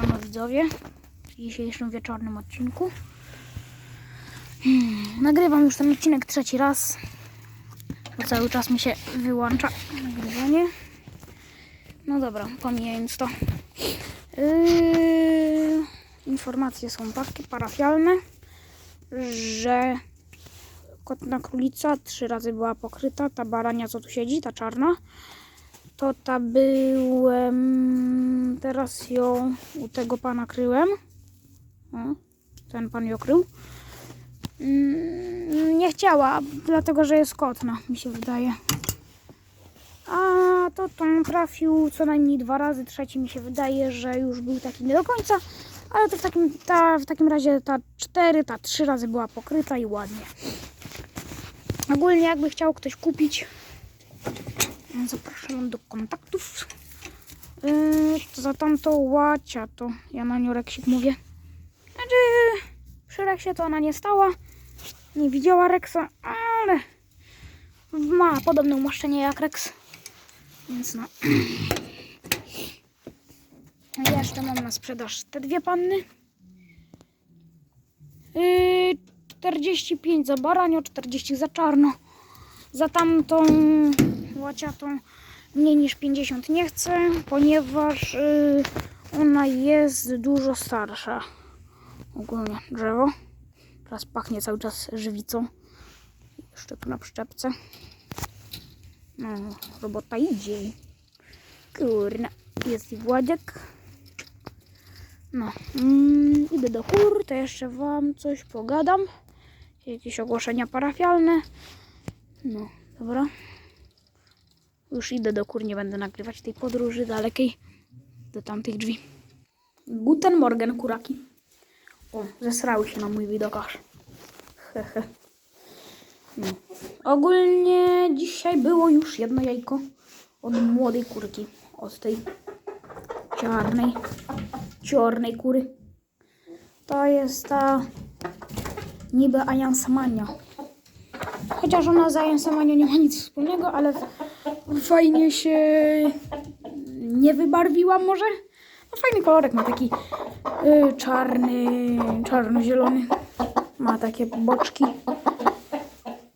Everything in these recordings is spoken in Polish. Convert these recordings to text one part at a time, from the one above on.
Siemano widzowie w dzisiejszym wieczornym odcinku. Hmm, nagrywam już ten odcinek trzeci raz, bo cały czas mi się wyłącza nagrywanie. No dobra, pomijając to. Yy, informacje są takie parafialne, że kotna królica trzy razy była pokryta, ta barania co tu siedzi, ta czarna to ta byłem. Teraz ją u tego pana kryłem. O, ten pan ją krył. Mm, Nie chciała, dlatego że jest kotna, mi się wydaje. A to tam trafił co najmniej dwa razy. Trzeci mi się wydaje, że już był taki nie do końca. Ale to w takim, ta, w takim razie ta cztery, ta trzy razy była pokryta i ładnie. Ogólnie jakby chciał ktoś kupić, Zapraszam do kontaktów. Yy, za tamto łacia to ja na nią Reksik mówię. Znaczy przy Reksie to ona nie stała. Nie widziała Reksa, ale ma podobne umaszczenie jak Reks. Więc no. Jeszcze mam na sprzedaż te dwie panny. Yy, 45 za baranio, 40 za czarno. Za tamtą łaciatą mniej niż 50 nie chcę, ponieważ y, ona jest dużo starsza. Ogólnie drzewo. Teraz pachnie cały czas żywicą. Jeszcze tu na przyczepce. No, robota idzie. Kurna, jest i Władziek. No, mm, idę do kur, to jeszcze wam coś pogadam. Jakieś ogłoszenia parafialne. No, dobra. Już idę do kur, nie będę nagrywać tej podróży dalekiej do tamtych drzwi. Guten Morgen, kuraki. O, zesrały się na mój widok aż. Hehe. No. Ogólnie dzisiaj było już jedno jajko od młodej kurki. Od tej czarnej, czarnej kury. To jest ta niby Ajansamania. Chociaż ona z Ajansamanią nie ma nic wspólnego, ale fajnie się nie wybarwiła może. No fajny kolorek, ma taki y, czarny, czarno-zielony. Ma takie boczki.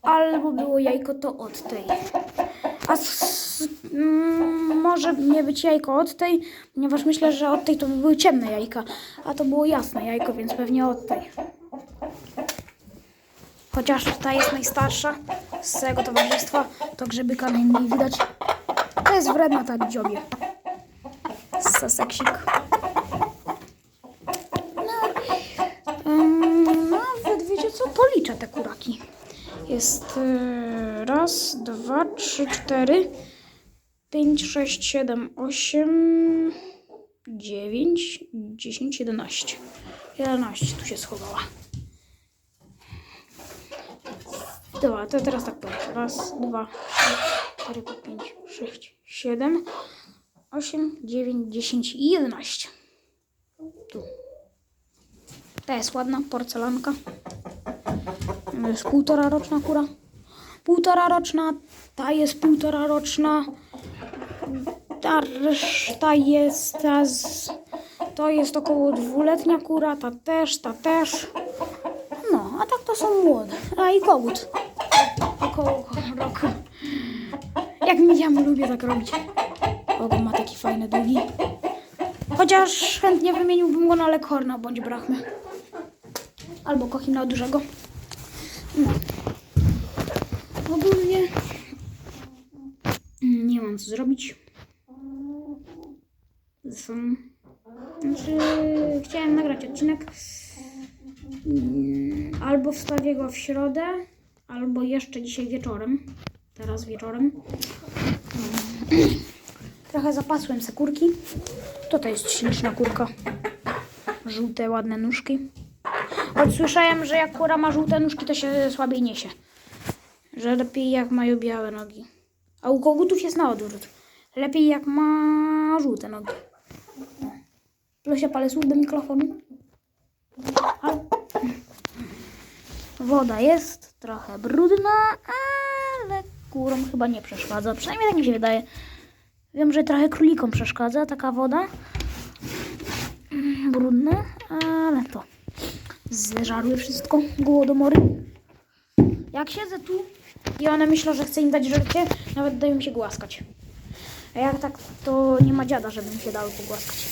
Albo było jajko to od tej. A s, mm, może nie być jajko od tej, ponieważ myślę, że od tej to by były ciemne jajka. A to było jasne jajko, więc pewnie od tej. Chociaż ta jest najstarsza z całego towarzystwa, to grzybyka najmniej widać. To jest wredna ta dziobie. Saseksik. No, um, nawet wiecie co? Policzę te kuraki. Jest y, raz, dwa, trzy, cztery, pięć, sześć, siedem, osiem, dziewięć, dziesięć, jedenaście. Jedenaście tu się schowała. Dobra, to teraz tak powiem. Raz, dwa, trzy, cztery, pięć, sześć, siedem, osiem, dziewięć, dziesięć i jedenaście. Tu. Ta jest ładna, porcelanka. Jest półtora roczna kura. Półtora roczna, ta jest półtora roczna. Ta reszta jest, ta z, to jest około dwuletnia kura, ta też, ta też. No, a tak to są młode. A i kogut. Około roku. Jak mi ja lubię tak robić. Kogut ma taki fajny, długi. Chociaż chętnie wymieniłbym go na lekhorna bądź brachmę. Albo kochina dużego. No. Ogólnie mm, nie mam co zrobić. Są... Znaczy, chciałem nagrać odcinek. Mm, Albo wstawię go w środę, albo jeszcze dzisiaj wieczorem. Teraz wieczorem. Trochę zapasłem se kurki. To to jest śliczna kurka. Żółte, ładne nóżki. Choć słyszałem, że jak kura ma żółte nóżki, to się słabiej niesie. Że lepiej jak mają białe nogi. A u kogutów jest na odwrót. Lepiej jak ma żółte nogi. Plusia palę słów do mikrofonu. Woda jest trochę brudna, ale kurom chyba nie przeszkadza. Przynajmniej tak mi się wydaje. Wiem, że trochę królikom przeszkadza taka woda. brudne, ale to zeżarły wszystko, głodomory. Jak siedzę tu i one myślą, że chcę im dać żercie, nawet dają mi się głaskać. A jak tak, to nie ma dziada, żeby mi się dały pogłaskać.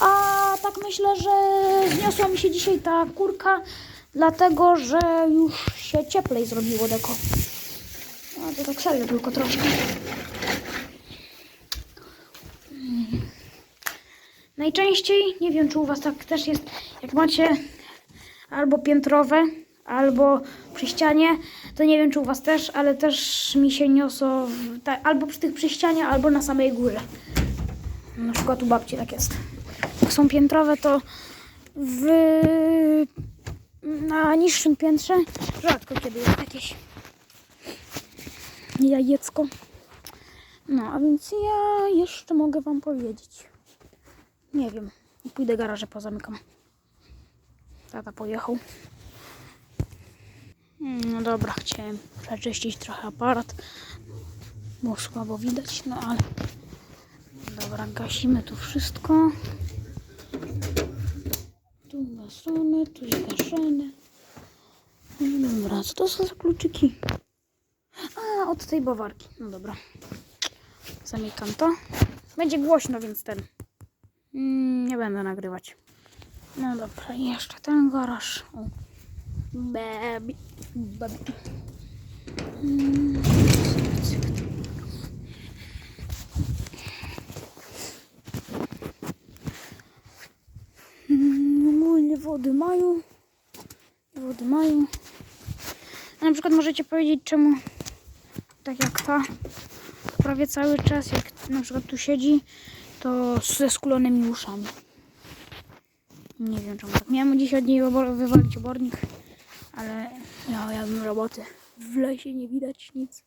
A tak myślę, że zniosła mi się dzisiaj ta kurka, dlatego że już się cieplej zrobiło deko. A to tak serio tylko troszkę. Mm. Najczęściej, nie wiem czy u Was tak też jest, jak macie albo piętrowe, albo przy ścianie, to nie wiem czy u Was też, ale też mi się niosą w, albo przy tych przy ścianie, albo na samej górze. Na przykład u babci tak jest. Są piętrowe, to w, na niższym piętrze rzadko kiedy jest jakieś jajecko. No, a więc ja jeszcze mogę Wam powiedzieć. Nie wiem. Pójdę garaże pozamykam. Tata pojechał. No dobra, chciałem przeczyścić trochę aparat. Bo słabo widać, no ale... Dobra, gasimy tu wszystko. Tu gasone, tu zgaszone. No Dobra, co to są za kluczyki? A, od tej bawarki. No dobra. Zamykam to. Będzie głośno, więc ten. Mm, nie będę nagrywać. No dobra, jeszcze ten garaż. Baby. Baby. Mm, Ogólnie wody mają. Wody mają. A na przykład możecie powiedzieć, czemu tak jak ta prawie cały czas, jak na przykład tu siedzi, to ze skulonymi uszami. Nie wiem czemu tak. Miałem dziś od niej wywalić obornik, ale ja miałem roboty. W lesie nie widać nic.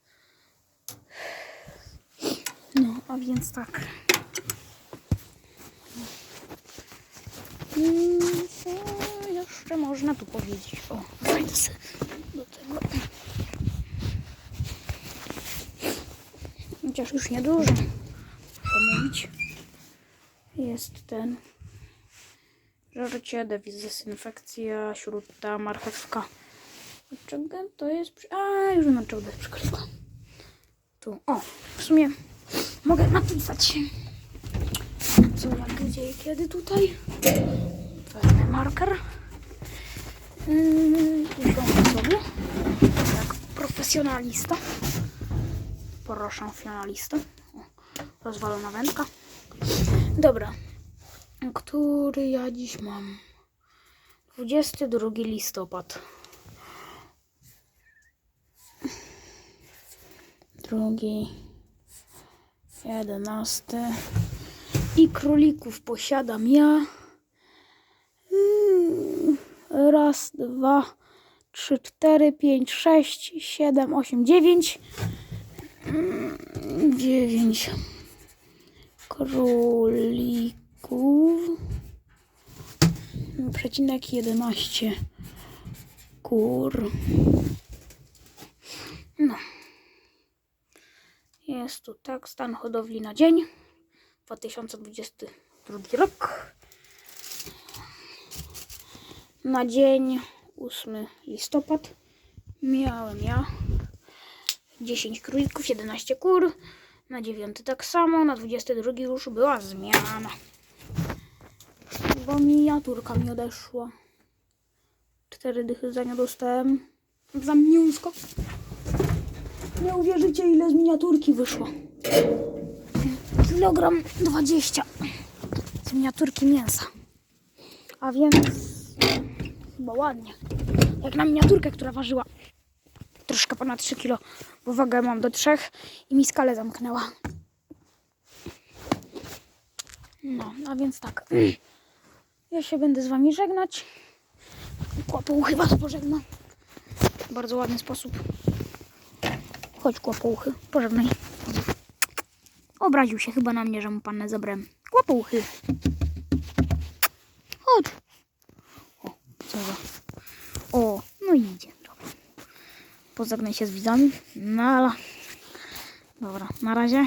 No, a więc tak. Mm, Co jeszcze można tu powiedzieć? O, sobie do tego. Chociaż już niedużo. Muszę mówić. Jest ten. Żarcie, dezynfekcja, śruta, marchewka. Czego to jest? A, już wiem, czego to jest przykrywka. Tu. O, w sumie mogę napisać. Co, jak, gdzie i kiedy tutaj. Marker. Yy, Usiądę sobie. Jak profesjonalista. Proszę, finalista. Rozwalona wędka. Dobra. Który ja dziś mam? 22 listopad. Drugi. Jedenasty. I królików posiadam ja. Raz, dwa, trzy, cztery, pięć, sześć, siedem, osiem, dziewięć. Mm, Dziewięć królików. Przecinek 11 kur. No. Jest tu tak, stan hodowli na dzień. 2022 rok. Na dzień 8 listopad miałem ja 10 królików, 11 kur. Na 9 tak samo, na 22 już była zmiana. Bo miniaturka mi odeszła. Cztery dychy za nią dostałem. Za mięsko. Nie uwierzycie ile z miniaturki wyszło. Kilogram 20 z miniaturki mięsa. A więc chyba ładnie. Jak na miniaturkę, która ważyła troszkę ponad 3 kg, bo wagę mam do 3 i mi skalę zamknęła. No, a więc tak. Ja się będę z wami żegnać. Kłapą chyba to pożegna. W bardzo ładny sposób. Chodź kłapouchy, pożegnaj. Obraził się chyba na mnie, że mu pannę zabrałem. Kłapouchy. Chodź. O, co za... O, no i idzie. Dobra. Pożegnaj się z widzami. No ale... Dobra, na razie.